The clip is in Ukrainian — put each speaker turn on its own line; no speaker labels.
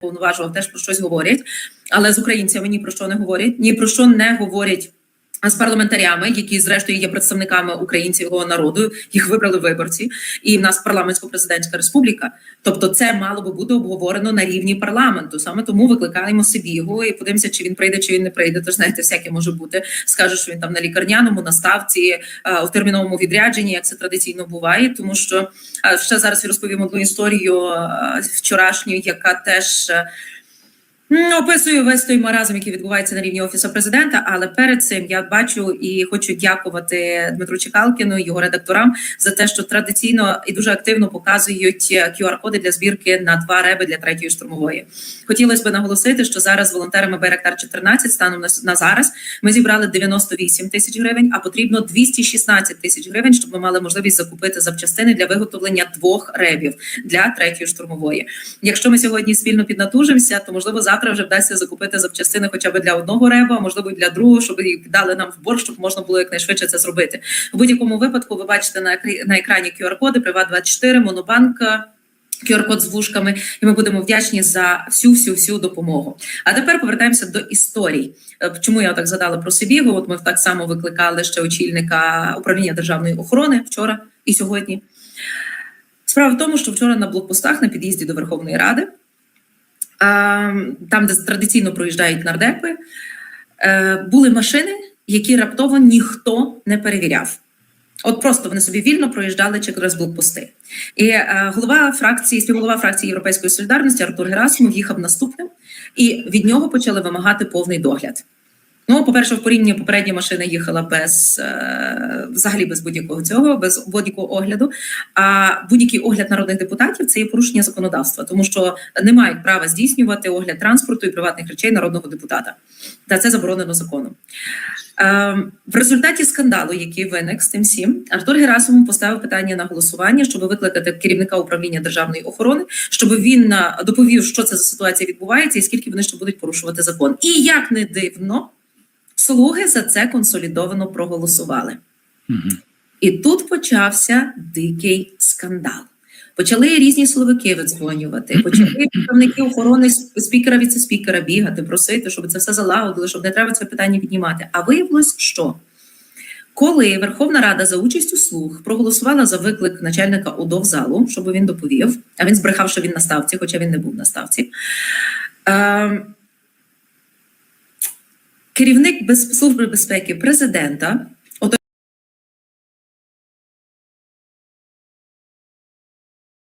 повноважував, теж про щось говорять, але з українцями ні про що не говорять, ні про що не говорять. З парламентарями, які зрештою є представниками українського народу, їх вибрали виборці, і в нас парламентсько-президентська республіка. Тобто, це мало би бути обговорено на рівні парламенту. Саме тому викликаємо Сибігу і подивимося, чи він прийде, чи він не прийде. Тож знаєте, всяке може бути. Скаже, що він там на лікарняному, на ставці, а, у терміновому відрядженні, як це традиційно буває. Тому що а, ще зараз розповім одну історію а, вчорашню, яка теж. Описую весь той маразм, який відбувається на рівні офісу президента. Але перед цим я бачу і хочу дякувати Дмитру Чекалкіну і його редакторам за те, що традиційно і дуже активно показують QR-коди для збірки на два реби для третьої штурмової. Хотілося б наголосити, що зараз волонтерами Байрактар 14 станом на зараз ми зібрали 98 тисяч гривень, а потрібно 216 тисяч гривень, щоб ми мали можливість закупити запчастини для виготовлення двох ребів для третьої штурмової. Якщо ми сьогодні спільно піднатужимося, то можливо завтра вже вдасться закупити запчастини хоча б для одного реба, можливо для другого, щоб їх дали нам в борг, щоб можна було якнайшвидше це зробити. В будь-якому випадку ви бачите на на екрані QR-коди Приват 24 Монобанк. QR-код з вушками, і ми будемо вдячні за всю всю всю допомогу. А тепер повертаємося до історій. Е, Чому я так згадала про Сибігу? От ми так само викликали ще очільника управління державної охорони вчора і сьогодні. Справа в тому, що вчора на блокпостах на під'їзді до Верховної Ради, там, де традиційно проїжджають нардепи, е, були машини, які раптово ніхто не перевіряв. От просто вони собі вільно проїжджали через блокпости. І е, голова фракції, співголова фракції Європейської солідарності Артур Герасимов їхав наступним, і від нього почали вимагати повний догляд. Ну, по-перше, в порівнянні попередня машина їхала без е, взагалі без будь-якого цього, без будь-якого огляду. А будь-який огляд народних депутатів це є порушення законодавства, тому що не мають права здійснювати огляд транспорту і приватних речей народного депутата. Та це заборонено законом. Е, в результаті скандалу, який виник з тим всім, Артур Герасимов поставив питання на голосування, щоб викликати керівника управління державної охорони, щоб він е, доповів, що це за ситуація відбувається, і скільки вони ще будуть порушувати закон. І як не дивно, слуги за це консолідовано проголосували.
Мгм.
І тут почався дикий скандал. Почали різні силовики видзвонювати, почали представники охорони спікера віце-спікера бігати, просити, щоб це все залагодили, щоб не треба це питання піднімати. А виявилось, що коли Верховна Рада за участю слуг проголосувала за виклик начальника УДО в залу, щоб він доповів, а він збрехав, що він на ставці, хоча він не був на ставці. Е, керівник служби безпеки президента